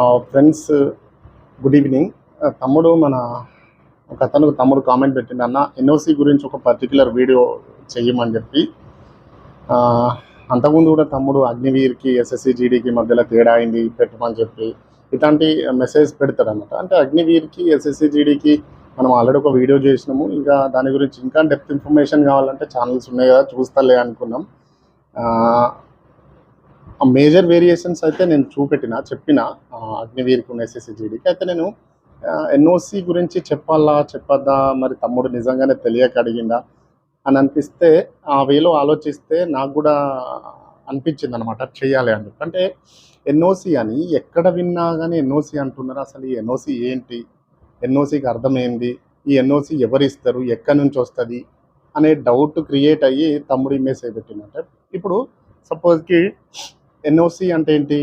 Friends good evening తమ్ముడు మన ఒక అతను తమ్ముడు కామెంట్ పెట్టిండు అన్న ఎన్ఓసి గురించి ఒక పర్టికులర్ వీడియో చెయ్యమని చెప్పి. అంతకుముందు కూడా తమ్ముడు అగ్నివీర్కి ఎస్ఎస్సి జీడీకి మధ్యలో తేడా అయింది పెట్టమని చెప్పి ఇట్లాంటి మెసేజ్ పెడతాడనమాట అంటే అగ్నివీర్కి ఎస్ఎస్సి జీడీకి మనం ఆల్రెడీ ఒక వీడియో చేసినాము. ఇంకా దాని గురించి ఇంకా డెప్త్ ఇన్ఫర్మేషన్ కావాలంటే ఛానల్స్ ఉన్నాయి కదా చూస్తలే అనుకున్నాం. ఆ మేజర్ వేరియేషన్స్ అయితే నేను చూపెట్టిన చెప్పిన ఆ, అగ్నివీర్కి ఉన్న ఎస్ఎస్సి జీడీకి అయితే నేను ఎన్ఓసి గురించి చెప్పాలా చెప్పద్దా మరి తమ్ముడు నిజంగానే తెలియక అడిగిందా అని అనిపిస్తే ఆ వేలో ఆలోచిస్తే నాకు కూడా అనిపించింది అనమాట చేయాలి అని అంటే ఎన్ఓసి అని ఎక్కడ విన్నా కానీ ఎన్ఓసి అంటున్నారు అసలు ఈ ఎన్ఓసి ఏంటి? ఎన్ఓసికి అర్థం ఏంది? ఈ ఎన్ఓసి ఎవరు ఇస్తారు? ఎక్కడి నుంచి వస్తుంది? అనే డౌట్ క్రియేట్ అయ్యి తమ్ముడి మెసేజ్ పెట్టిందంటే ఇప్పుడు సపోజ్కి ఎన్ఓసి అంటే ఏంటి?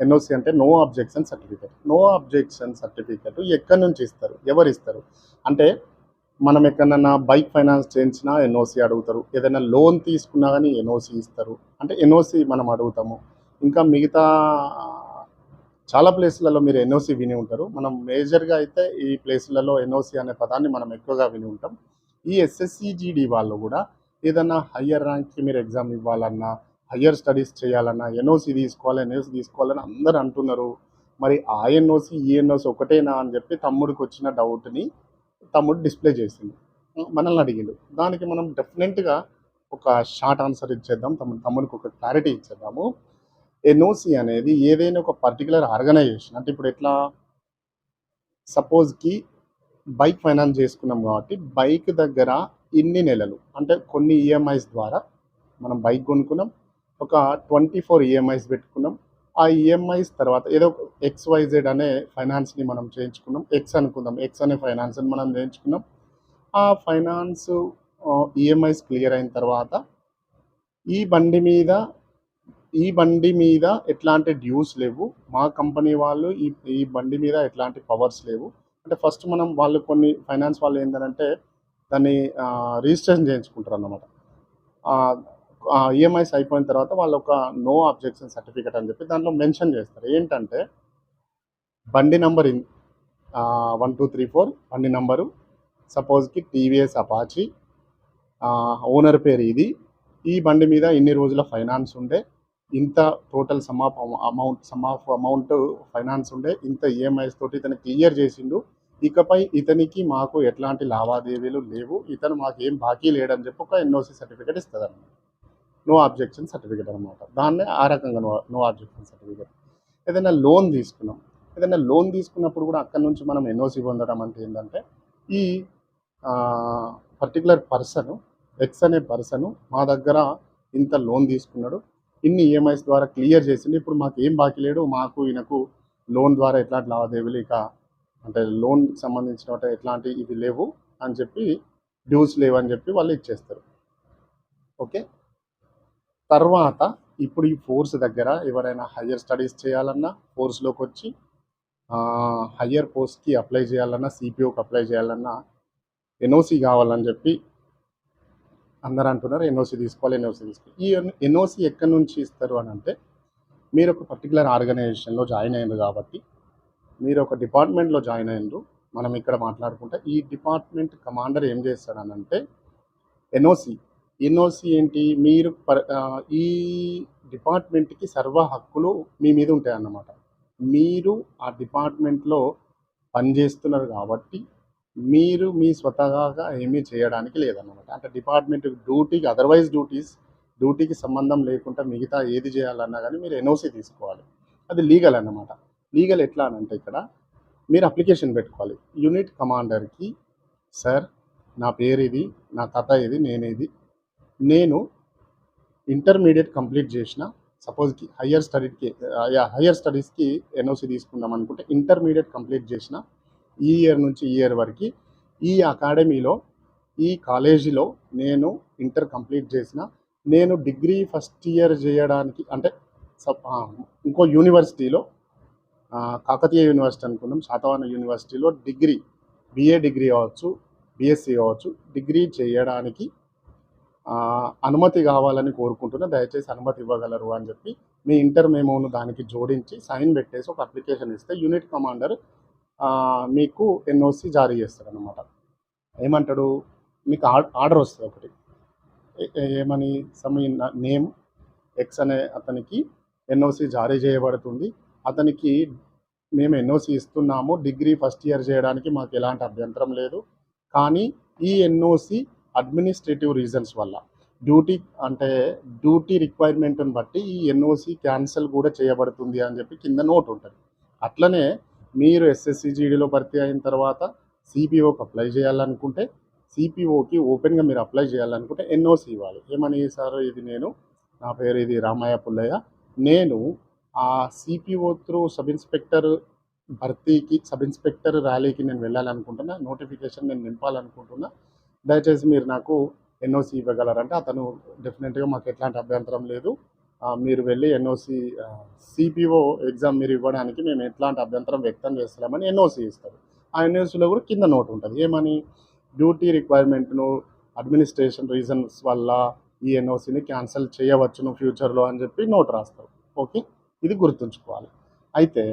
ఎన్ఓసి అంటే no objection certificate no objection certificate ఎక్కడి నుంచి ఇస్తారు? ఎవరు ఇస్తారు? అంటే మనం ఎక్కడన్నా బైక్ ఫైనాన్స్ చేయించినా ఎన్ఓసి అడుగుతారు. ఏదైనా లోన్ తీసుకున్నా కానీ ఎన్ఓసి ఇస్తారు. అంటే ఎన్ఓసి మనం అడుగుతాము. ఇంకా మిగతా చాలా ప్లేసులలో మీరు ఎన్ఓసి విని ఉంటారు. మనం మేజర్గా అయితే ఈ ప్లేసులలో ఎన్ఓసి అనే పదాన్ని మనం ఎక్కువగా విని ఉంటాం. ఈ ఎస్ఎస్సిజిడి వాళ్ళు కూడా ఏదైనా హయ్యర్ ర్యాంక్కి మీరు ఎగ్జామ్ ఇవ్వాలన్నా హయ్యర్ స్టడీస్ చేయాలన్నా ఎన్ఓసి తీసుకోవాలి ఎన్ఓసి తీసుకోవాలని అందరు అంటున్నారు. మరి ఆ ఎన్ఓసి ఈ ఎన్ఓసి ఒకటేనా అని చెప్పి తమ్ముడికి వచ్చిన డౌట్ని తమ్ముడు డిస్ప్లే చేసింది మనల్ని అడిగిండు. దానికి మనం డెఫినెట్గా ఒక షార్ట్ ఆన్సర్ ఇచ్చేద్దాం. తమ్ముడు తమ్ముడికి ఒక క్లారిటీ ఇచ్చేద్దాము. ఎన్ఓసి అనేది ఏదైనా ఒక పర్టికులర్ ఆర్గనైజేషన్ అంటే ఇప్పుడు ఎట్లా? సపోజ్కి బైక్ ఫైనాన్స్ చేసుకున్నాం కాబట్టి బైక్ దగ్గర ఇన్ని నెలలు అంటే కొన్ని ఈఎంఐస్ ద్వారా మనం బైక్ కొనుక్కున్నాం. ఒక ట్వంటీ ఫోర్ ఈఎంఐస్ పెట్టుకున్నాం. ఆ ఈఎంఐస్ తర్వాత ఏదో ఎక్స్ వైజెడ్ అనే ఫైనాన్స్ని మనం చేయించుకున్నాం. ఎక్స్ అనుకుందాం. ఎక్స్ అనే ఫైనాన్స్ని మనం చేయించుకున్నాం. ఆ ఫైనాన్స్ ఈఎంఐస్ క్లియర్ అయిన తర్వాత ఈ బండి మీద ఈ బండి మీద ఎట్లాంటి డ్యూస్ లేవు. మా కంపెనీ వాళ్ళు ఈ ఈ బండి మీద ఎట్లాంటి పవర్స్ లేవు. అంటే ఫస్ట్ మనం వాళ్ళు కొన్ని ఫైనాన్స్ వాళ్ళు ఏంటంటే దాన్ని రిజిస్ట్రేషన్ చేయించుకుంటారు అన్నమాట ఈఎంఐస్ అయిపోయిన తర్వాత వాళ్ళు ఒక నో అబ్జెక్షన్ సర్టిఫికేట్ అని చెప్పి దాంట్లో మెన్షన్ చేస్తారు. ఏంటంటే బండి number in one two three four బండి నంబరు సపోజ్కి టీవీఎస్ అపాచి ఓనర్ పేరు ఇది. ఈ బండి మీద ఇన్ని రోజుల ఫైనాన్స్ ఉండే ఇంత total sum of amount sum of amount finance ఉండే ఇంత ఈఎంఐస్ తోటి ఇతను క్లియర్ చేసిండు. ఇకపై ఇతనికి మాకు ఎట్లాంటి లావాదేవీలు లేవు ఇతను మాకు ఏం బాకీ లేడని చెప్పి ఒక ఎన్ఓసి సర్టిఫికేట్ ఇస్తుంది నో ఆబ్జెక్షన్ సర్టిఫికేట్ అనమాట దాన్నే ఆ రకంగా నో నో ఆబ్జెక్షన్ సర్టిఫికేట్ ఏదైనా లోన్ తీసుకున్నాం. ఏదైనా లోన్ తీసుకున్నప్పుడు కూడా అక్కడి నుంచి మనం ఎన్ఓసి పొందడం అంటే ఏంటంటే ఈ పర్టికులర్ పర్సన్ ఎక్స్ అనే పర్సన్ మా దగ్గర ఇంత లోన్ తీసుకున్నాడు. ఇన్ని ఈఎంఐస్ ద్వారా క్లియర్ చేసింది ఇప్పుడు మాకు ఏం బాకీ లేడు. మాకు ఈయనకు లోన్ ద్వారా ఎట్లాంటి లావాదేవీలు ఇక అంటే లోన్కి సంబంధించిన ఎట్లాంటి ఇవి లేవు అని చెప్పి డ్యూస్ లేవు అని చెప్పి వాళ్ళు ఇచ్చేస్తారు. ఓకే తర్వాత ఇప్పుడు ఈ ఫోర్స్ దగ్గర ఎవరైనా హయ్యర్ స్టడీస్ చేయాలన్నా ఫోర్స్లోకి వచ్చి హయ్యర్ పోస్ట్కి అప్లై చేయాలన్నా సిపిఓకి అప్లై చేయాలన్నా ఎన్ఓసి కావాలని చెప్పి అందరు అంటున్నారు ఎన్ఓసి తీసుకోవాలి ఎన్ఓసి తీసుకోవాలి. ఈ ఎన్ఓసి ఎక్కడి నుంచి ఇస్తారు అని అంటే మీరు ఒక పర్టికులర్ ఆర్గనైజేషన్లో జాయిన్ అయ్యారు కాబట్టి మీరు ఒక డిపార్ట్మెంట్లో జాయిన్ అయ్యారు మనం ఇక్కడ మాట్లాడుకుంటే ఈ డిపార్ట్మెంట్ కమాండర్ ఏం చేస్తాడనంటే ఎన్ఓసి ఎన్ఓసి ఏంటి? మీరు పర్ ఈ డిపార్ట్మెంట్కి సర్వ హక్కులు మీ మీద ఉంటాయి అన్నమాట మీరు ఆ డిపార్ట్మెంట్లో పనిచేస్తున్నారు కాబట్టి మీరు మీ స్వతహాగా ఏమీ చేయడానికి లేదన్నమాట. అంటే డిపార్ట్మెంట్ డ్యూటీకి అదర్వైజ్ డ్యూటీస్ డ్యూటీకి సంబంధం లేకుండా మిగతా ఏది చేయాలన్నా కానీ మీరు ఎన్ఓసి తీసుకోవాలి. అది లీగల్ అన్నమాట. లీగల్ ఎట్లా అని అంటే ఇక్కడ మీరు అప్లికేషన్ పెట్టుకోవాలి. యూనిట్ కమాండర్కి సార్ నా పేరు ఇది నా కథ ఇది నేను ఇది నేను ఇంటర్మీడియట్ కంప్లీట్ చేసిన సపోజ్కి హయ్యర్ స్టడీకి హయ్యర్ స్టడీస్కి ఎన్ఓసి తీసుకుందాం అనుకుంటే ఇంటర్మీడియట్ కంప్లీట్ చేసిన ఈ ఇయర్ నుంచి ఈ ఇయర్ వరకు ఈ అకాడమీలో ఈ కాలేజీలో నేను ఇంటర్ కంప్లీట్ చేసిన నేను డిగ్రీ ఫస్ట్ ఇయర్ చేయడానికి అంటే సప్- ఇంకో యూనివర్సిటీలో కాకతీయ యూనివర్సిటీ అనుకున్నాం శాతవాన యూనివర్సిటీలో డిగ్రీ బిఏ డిగ్రీ కావచ్చు బిఎస్సి కావచ్చు డిగ్రీ చేయడానికి అనుమతి కావాలని కోరుకుంటున్నా దయచేసి అనుమతి ఇవ్వగలరు అని చెప్పి మీ ఇంటర్ మేమోను దానికి జోడించి సైన్ పెట్టేసి ఒక అప్లికేషన్ ఇస్తే యూనిట్ కమాండర్ మీకు ఎన్ఓసి జారీ చేస్తాడు అనమాట ఏమంటాడు? మీకు ఆర్డర్ వస్తుంది ఒకటి. ఏమని? సమ్ నేమ్ ఎక్స్ అనే అతనికి ఎన్ఓసి జారీ చేయబడుతుంది. అతనికి మేము ఎన్ఓసి ఇస్తున్నాము డిగ్రీ ఫస్ట్ ఇయర్ చేయడానికి మాకు ఎలాంటి అభ్యంతరం లేదు. కానీ ఈ ఎన్ఓసి అడ్మినిస్ట్రేటివ్ రీజన్స్ వల్ల. డ్యూటీ అంటే డ్యూటీ రిక్వైర్మెంట్ని బట్టి ఈ ఎన్ఓసి క్యాన్సిల్ కూడా చేయబడుతుంది అని చెప్పి కింద నోట్ ఉంటుంది. అట్లనే మీరు ఎస్ఎస్సిజీడీలో భర్తీ అయిన తర్వాత సిపిఓకి అప్లై చేయాలనుకుంటే సిపిఓకి ఓపెన్గా మీరు అప్లై చేయాలనుకుంటే ఎన్ఓసి ఇవ్వాలి. ఏమని సార్ ఇది నేను? నా పేరు ఇది రామయ్య పుల్లయ్య. నేను ఆ సిపిఓ త్రూ సబ్ ఇన్స్పెక్టర్ భర్తీకి సబ్ ఇన్స్పెక్టర్ ర్యాలీకి నేను వెళ్ళాలనుకుంటున్నా. నోటిఫికేషన్ నేను నింపాలనుకుంటున్నా. దయచేసి మీరు నాకు ఎన్ఓసి ఇవ్వగలరంటే అతను డెఫినెట్గా మాకు ఎట్లాంటి అభ్యంతరం లేదు. మీరు వెళ్ళి ఎన్ఓసి సిపిఓ ఎగ్జామ్ మీరు ఇవ్వడానికి మేము ఎట్లాంటి అభ్యంతరం వ్యక్తం చేస్తున్నామని ఎన్ఓసి ఇస్తారు. ఆ ఎన్ఓసిలో కూడా కింద నోట్ ఉంటుంది. ఏమని? డ్యూటీ రిక్వైర్మెంట్ను అడ్మినిస్ట్రేషన్ రీజన్స్ వల్ల ఈ ఎన్ఓసిని క్యాన్సిల్ చేయవచ్చును ఫ్యూచర్లో అని చెప్పి నోట్ రాస్తారు. ఓకే? ఇది గుర్తుంచుకోవాలి. అయితే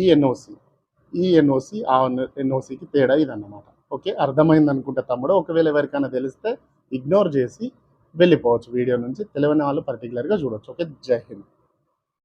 ఈ ఎన్ఓసి ఈ ఎన్ఓసి ఆ ఎన్ఓసికి తేడా ఇదన్నమాట. ఓకే అర్థమైంది అనుకుంటే తమ్ముడు. ఒకవేళ ఎవరికైనా తెలిస్తే ఇగ్నోర్ చేసి వెళ్ళిపోవచ్చు వీడియో నుంచి. తెలియని వాళ్ళు పర్టికులర్గా చూడొచ్చు. ఓకే జై హింద్.